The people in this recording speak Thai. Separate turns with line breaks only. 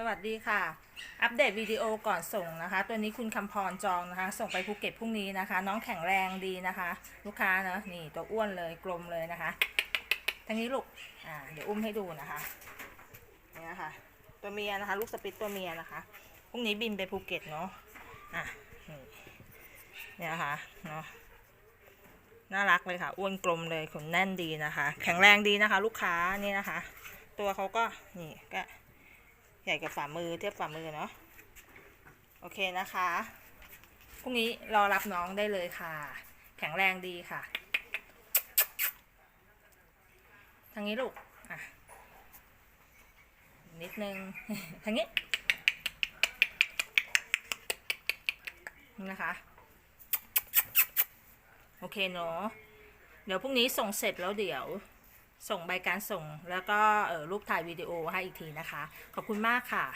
สวัสดีค่ะ อัปเดตวิดีโอก่อนส่งนะคะ ตัวนี้คุณคำพรจองนะคะ ส่งไปภูเก็ตพรุ่งนี้นะคะ น้องแข็งแรงดีนะคะ ลูกค้าเนอะนี่ตัวอ้วนเลยกลมเลยนะคะทางนี้ลูกอ่าเดี๋ยวอุ้มให้ดูนะคะนี่นะคะตัวเมียนะคะ ลูกสปิตตัวเมียนะคะพรุ่งนี้บินไปภูเก็ตเนาะอะนี่เนี่ยนะคะเนาะน่ารักเลยค่ะอ้วนกลมเลยขนแน่นดีนะคะ แข็งแรงดีนะคะ ลูกค้านี่นะคะ ตัวเขาก็นี่ก็ ใหญ่กับฝ่ามือเทียบฝ่ามือเนาะโอเคนะคะพรุ่งนี้รอรับน้องได้เลยค่ะ แข็งแรงดีค่ะ ทางนี้ลูกอะนิดนึงทางนี้นี่นะคะ โอเคเนาะเดี๋ยวพรุ่งนี้ส่งเสร็จแล้วเดี๋ยว ส่งใบการส่งแล้วก็เออรูปถ่ายวิดีโอให้อีกทีนะคะ ขอบคุณมากค่ะ